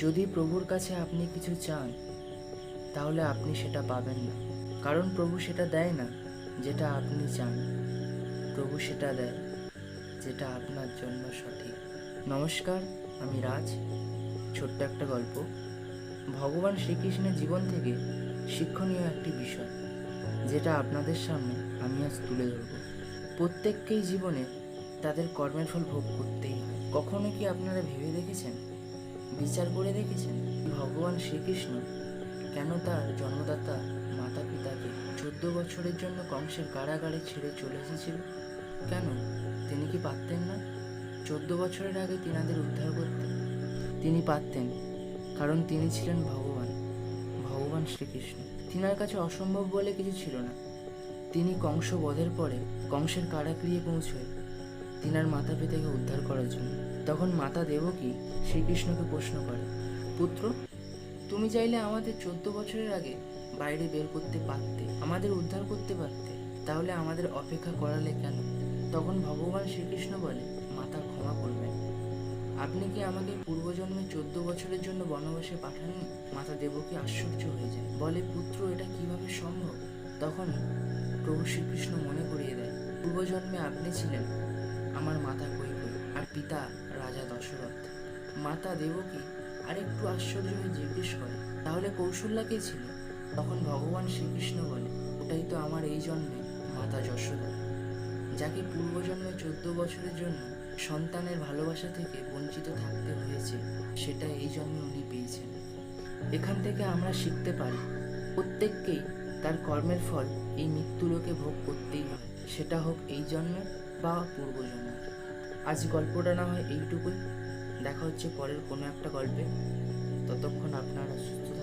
যদি প্রভুর কাছে আপনি কিছু চান, তাহলে আপনি সেটা পাবেন না। কারণ প্রভু সেটা দেয় না, যেটা আপনি চান। প্রভু সেটা দেয়, যেটা আপনার জন্য সঠিক। নমস্কার, আমি রাজ। ছোট্ট একটা গল্প। ভগবান শ্রীকৃষ্ণের জীবন থেকে শিক্ষণীয় একটি বিষয়, যেটা আপনাদের সামনে আমি আজ তুলে ধরব। প্রত্যেককেই জীবনে তাদের কর্মের ফল ভোগ করতেই হয়। কখনো কি আপনারা ভেবে দেখেছেন? বিচার করে দেখেছেন ভগবান শ্রীকৃষ্ণ? কেন তার জন্মদাতা মাতা পিতাকে চোদ্দ বছরের জন্য কংসের কারাগারে ছেড়ে চলে এসেছিল? কেন? তিনি কি পারতেন না? চোদ্দ বছরের আগে তিনাদের উদ্ধার করতে? তিনি পারতেন, কারণ তিনি ছিলেন ভগবান ভগবান শ্রীকৃষ্ণ। তিনার কাছে অসম্ভব বলে কিছু ছিল না। তিনি কংস বধের পরে কংসের কারাগৃহে পৌঁছয় তিনার মাতা পিতাকে উদ্ধার করার জন্য। তখন মাতা দেবকী শ্রীকৃষ্ণকে প্রশ্ন করে, পুত্র, তুমি চাইলে আমাদের চোদ্দ বছরের আগে বাইরে বের করতে পারতে, আমাদের উদ্ধার করতে পারতে, তাহলে আমাদের অপেক্ষা করালে কেন? তখন ভগবান শ্রীকৃষ্ণ বলে, মাতা ক্ষমা করবেন। আপনি কি আমাকে পূর্বজন্মে চোদ্দ বছরের জন্য বনবাসে পাঠাননি? মাতা দেবকী আশ্চর্য হয়ে যায়, বলে, পুত্র, এটা কীভাবে সম্ভব? তখন প্রভু শ্রীকৃষ্ণ মনে করিয়ে দেয় পূর্বজন্মে আপনি ছিলেন আমার মাতা কৈকই আর পিতা রাজা দশরথ। মাতা দেবকী আরেকটু আশ্চর্য হয়ে জিজ্ঞেস করে, তাহলে কৌশল্যা কে ছিল? তখন ভগবান শ্রীকৃষ্ণ বলে, ওটাই তো আমার এই জন্মে মাতা যশোদা যাকে পূর্বজন্মে চোদ্দ বছরের জন্য সন্তানের ভালোবাসা থেকে বঞ্চিত থাকতে হয়েছে, সেটা এই জন্মে উনি পেয়েছেন। এখান থেকে আমরা শিখতে পারি, প্রত্যেককেই তার কর্মের ফল এই মৃত্যুলোকে ভোগ করতেই হয়, সেটা হোক এই জন্মে বা পূর্বজন্মে। আজ গল্পটা না হয় এইটুকুই। দেখা হচ্ছে পরের কোনো একটা গল্পে। ততক্ষণ আপনারা সুস্থ